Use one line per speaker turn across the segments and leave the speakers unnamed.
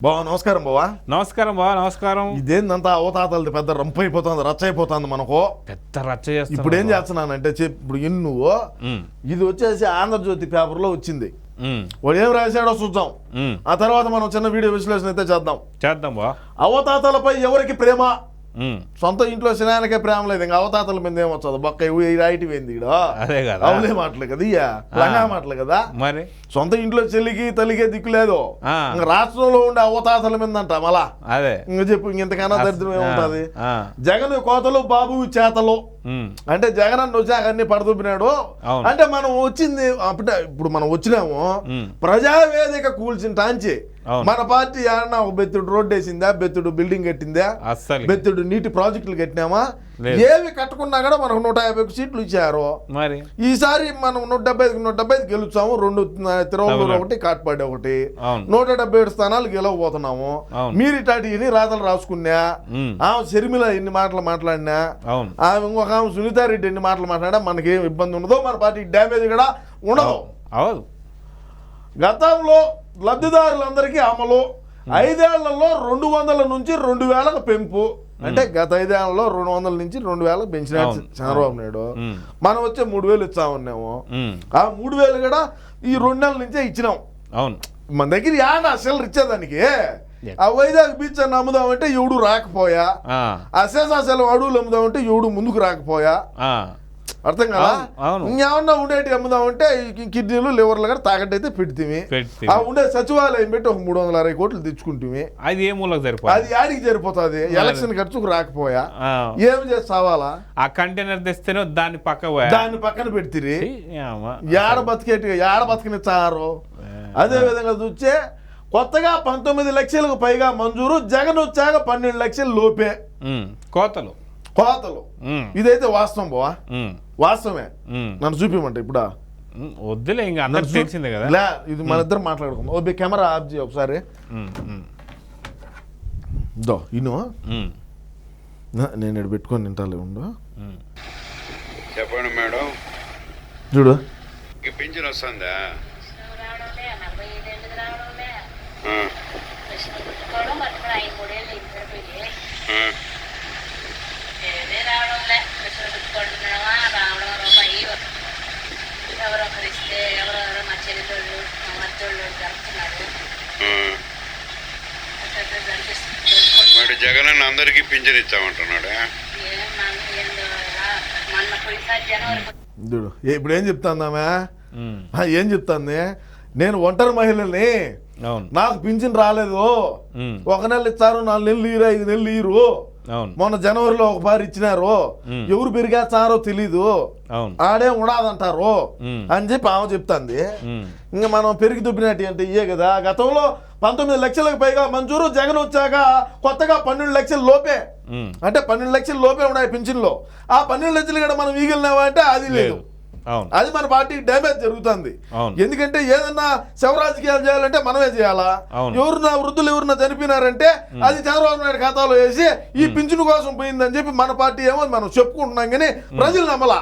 బావా నమస్కారం బావా.
నమస్కారం బా నమస్కారం.
ఇదేందంతా అవతాతలది పెద్ద రంపు అయిపోతుంది రచ్చ అయిపోతుంది మనకు.
పెద్ద రచ్చ చేస్తున్నా
ఇప్పుడు ఏం చేస్తున్నానంటే చెప్పు ఇప్పుడు నువ్వు
ఉమ్,
ఇది వచ్చేసి ఆంధ్రజ్యోతి పేపర్లో వచ్చింది.
ఉమ్,
వాడు ఏం రాశాడో చూద్దాం. ఆ తర్వాత మనం చిన్న వీడియో విశ్లేషణ అయితే చేద్దాం.
చేద్దాం బా
అవతాతలపై ఎవరికి ప్రేమ? సొంత ఇంట్లో సినానికే ప్రేమ లేదు ఇంకా అవతాతల మీద ఏమొచ్చదు బొక్క రాయిటి ఏంది ఈడ.
అదే కదా.
అవులే మాటలు కదా ఇయ్యా? లంగా మాటలు కదా?
మరి?
సొంత ఇంట్లో చెల్లికి తల్లికే దిక్కు లేదు. రాష్ట్రంలో ఉండే అవతాతల మీద అంట మళ్ళా.
అదే.
ఇంక చెప్పు ఇంతకన్నా దరిద్రం ఏముంటది? జగన్ కోతలు బాబు చేతలు. అంటే జగన్ అన్న వచ్చాక అన్ని పడదొబ్బినాడు.
అవును.
అంటే మనం వచ్చింది అప్పుడే ఇప్పుడు మనం వచ్చినాము. ప్రజావేదిక కూల్చిన టాంచి. మన పార్టీ ఏమన్నా ఒక బెత్తుడు రోడ్డు వేసిందా? బెత్తుడు బిల్డింగ్ కట్టిందా? బెత్తుడు నీటి ప్రాజెక్టులు కట్టినామా. ఏవి కట్టుకున్నా కూడా మనకు నూట యాభై సీట్లు ఇచ్చారు.
మరి?
ఈసారి మనం నూట డెబ్బై నూట డెబ్బై ఐదు గెలుస్తాము. రెండు
తమిళనాడు.
ఒకటి కాట్పాడి ఒకటి. నూట డెబ్బై ఏడు స్థానాలు గెలవబోతున్నాము. మీరు ఇటాటి రాతలు రాసుకున్నా ఆమె షర్మిల ఎన్ని మాటలు మాట్లాడినా ఆమె ఇంకొక ఆమె సునీతారెడ్డి ఎన్ని మాటలు మాట్లాడా మనకేం ఇబ్బంది ఉండదు. మన పార్టీకి డ్యామేజ్ కూడా ఉండదు.
అవదు
గతంలో లబ్ధిదారులందరికీ అమలు ఐదేళ్ళలో రెండు వందల నుంచి రెండు వేలకు పెంపు. అంటే గత ఐదేళ్ళలో రెండు వందల నుంచి రెండు వేలకు పెంచినాడు
అవును.
చంద్రబాబు నాయుడు. మనం వచ్చే మూడు వేలు ఇస్తామన్నాము
ఉమ్,
ఆ మూడు వేలు కూడా ఈ రెండు నెలల నుంచే ఇచ్చినాం.
అవును.
మన దగ్గర యాడ అసలు ఇచ్చేదానికి. ఆ వైజాగ్ బీచ్ అని అమ్ముదామంటే ఎవడు రాకపోయా?
ఆ,
ఆ శేషాచలం అడవులు అమ్ముదామంటే ఎవడు ముందుకు రాకపోయా? అర్థం కదా. ఇంకేమన్నా ఉండేటి అమ్ముదామంటే కిడ్నీలు లివర్లు కూడా తాకట్టు అయితే పెడితే
పెడితిమి.
ఆ ఉండే సచివాలయం పెట్టి ఒక మూడు వందల అరవై కోట్లు తెచ్చుకుంటే
అది ఏ మూలకు సరిపోదు?
అది యాడికి సరిపోతుంది? ఎలక్షన్ ఖర్చుకు రాకపోయా? ఏం చేసి సావాలా?
ఆ కంటైనర్ తెస్తేనే దాన్ని పక్క
దాన్ని పక్కన
ఏమ్మా.
ఏడ బతికేటి ఏడ బతికినిచ్చారు? అదే విధంగా చూస్తే కొత్తగా పంతొమ్మిది లక్షలకు పైగా మంజూరు జగన్ వచ్చాక పన్నెండు లక్షలు లోపే.
కోతలు.
కోతలు ఇదైతే వాస్తవం బావా? వాస్తవమే. నన్ను చూపిమంట ఇప్పుడా?
వద్దులే ఇంకా అందరికి తెలిసిందే కదా.
లే ఇది మన ఇద్దరు మాట్లాడుకుందాం. ఓ కెమెరా ఆఫ్ చేయి ఒకసారి. దో ఇను నేను ఇక్కడ పెట్టుకొని తింటాలే ఉండు.
చెప్పండి మేడం.
చూడు.
పింఛన్ వస్తుందా? మరి జగన్ అన్న అందరికీ పింఛన్ ఇచ్చామంటున్నాడా?
చూడు ఇప్పుడు ఏం చెప్తాందామే? ఏం చెప్తాంది? నేను ఒంటరి మహిళని
అవును.
నాకు పింఛన్ రాలేదు. ఒక నెల ఇస్తారు నాలుగు నెలలు ఇరు ఐదు నెలలు ఇరు మొన్న జనవరిలో ఒక పారి ఇచ్చినారు. ఎవరు పెరిగేస్తారో తెలీదు. ఆడే ఉండదంటారు. అని చెప్పి ఆమె చెప్తాంది. ఇంకా మనం పెరిగి దుబ్బినట్టు అంటే ఇయే కదా. గతంలో పంతొమ్మిది లక్షలకు పైగా మంజూరు జగన్ వచ్చాక కొత్తగా పన్నెండు లక్షల లోపే. అంటే పన్నెండు లక్షల లోపే ఉన్నాయి పింఛన్లో. ఆ పన్నెండు లక్షలు కూడా మనం వీగిలినావా అంటే అది లేదు. అది మన పార్టీకి డ్యామేజ్ జరుగుతుంది. ఎందుకంటే ఏదన్నా శవ రాజకీయాలు చేయాలంటే మనమే చేయాలా. ఎవరున్నా వృద్ధులు ఎవరున్నా చనిపోయినారంటే అది చంద్రబాబు నాయుడు ఖాతాలో వేసి ఈ పింఛను కోసం పోయిందని చెప్పి మన పార్టీ ఏమో మనం చెప్పుకుంటున్నాం కానీ ప్రజలు నమ్మలా.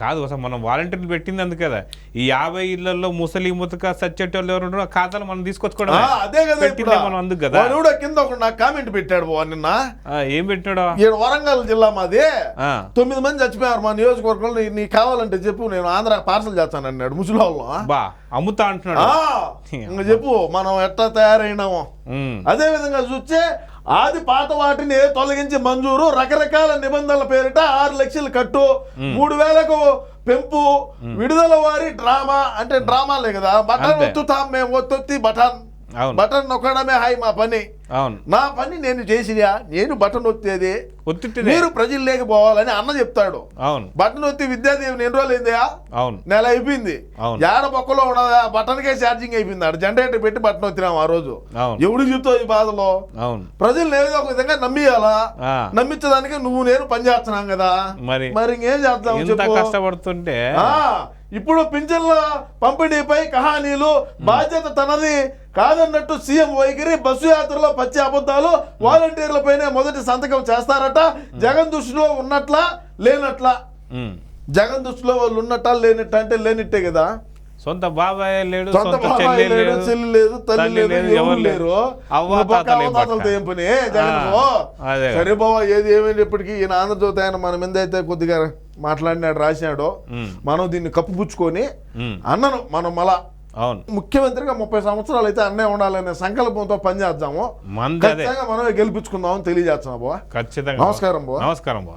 కాదు అసలు మనం వాలంటీర్లు పెట్టింది అందుకు కదా. ఈ యాభై ఇళ్ళలో ముసలి ముతక సచ్చేటోళ్ళు ఎవరు ఖాతాలు మనం తీసుకొచ్చుకోవడం
అదే కదా
పెట్టిందే మనం అందుకు కదా.
కూడా కింద ఒక నాకు కామెంట్ పెట్టాడు బావ నిన్న.
ఆ, ఏం పెట్టినాడో?
ఈడ వరంగల్ జిల్లా మాది.
ఆ,
తొమ్మిది మంది చచ్చిపోయారు మా నియోజకవర్గంలో. నీ- నీకు కావాలంటే చెప్పు నేను ఆంధ్ర పార్సల్ చేస్తాను అన్నాడు ముసలివాళ్ళు
బా. అమ్ముతా అంటున్నాడు.
ఇంకా చెప్పు మనం ఎట్లా తయారైనామో. అదే విధంగా చూస్తే ఆది పాత వాటిని తొలగించి మంజూరు రకరకాల నిబంధనల పేరిట ఆరు లక్షలు కట్టు మూడు వేలకు పెంపు విడుదల వారి డ్రామా అంటే డ్రామాలే కదా బటన్. ఒత్తుతాం మేము ఒత్తొత్తి బటన్. బటన్ నొక్కడమే హాయ్ మా పని.
అవును.
నా పని నేను చేసినా నేను బటన్ ఒత్తేది
ఒత్తిట్టిదే
మీరు ప్రజలు లేకపోవాలని అన్న చెప్తాడు.
అవును.
బటన్ ఒత్తి విద్యాదేవి ఎన్ని రోజులు అయిందా
అవును.
నెల అయిపోయింది.
అవును.
ఏడ బొక్కలో ఉన్నదా? బటన్కే ఛార్జింగ్ అయిపోయింది. ఆడ జనరేటర్ పెట్టి బటన్ వచ్చినాం ఆ రోజు. ఎవడు చెప్తావు ఈ బాధలో?
అవును.
ప్రజలు ఏదో ఒక విధంగా నమ్మియాలా? నమ్మించడానికి నువ్వు నేను పని చేస్తున్నాం కదా?
మరి
మరి ఇంకేం చెప్పు.
కష్టపడుతుంటే
ఇప్పుడు పింఛన్ల పంపిణీపై కహానీలు బాధ్యత తనది కాదన్నట్టు సీఎం వైఖరి బస్సు యాత్రలో పచ్చి అబద్ధాలు వాలంటీర్లపైనే మొదటి సంతకం చేస్తారట. జగన్ దృష్టిలో ఉన్నట్లా లేనట్లా? జగన్ దృష్టిలో వాళ్ళు ఉన్నట్ట లేనట్ట అంటే లేనిట్టే కదా.
సొంత బాబాయ్ లేడు
సొంత
చెల్లి
లేడు చెల్లి లేదు తల్లి లేదు ఎవరు లేరు.
అవ్వ
నువ్వు పక్క
తాతలు ఏం
పని. సరే బాబా ఏది ఏమైనా ఇప్పటికీ? ఈయన ఆంధ్రజ్యోతి ఆయన మన మీద అయితే కొద్దిగా మాట్లాడినాడు రాసినాడు మనం దీన్ని కప్పుపుచ్చుకొని అన్నను మనం మళ్ళా
అవును.
ముఖ్యమంత్రిగా ముప్పై సంవత్సరాలు అయితే అన్నే ఉండాలనే సంకల్పంతో పనిచేద్దాము. ఖచ్చితంగా మనమే గెలిపించుకుందామని తెలియజేస్తున్నాం బాబా
ఖచ్చితంగా
నమస్కారం బావ.
నమస్కారం బావ.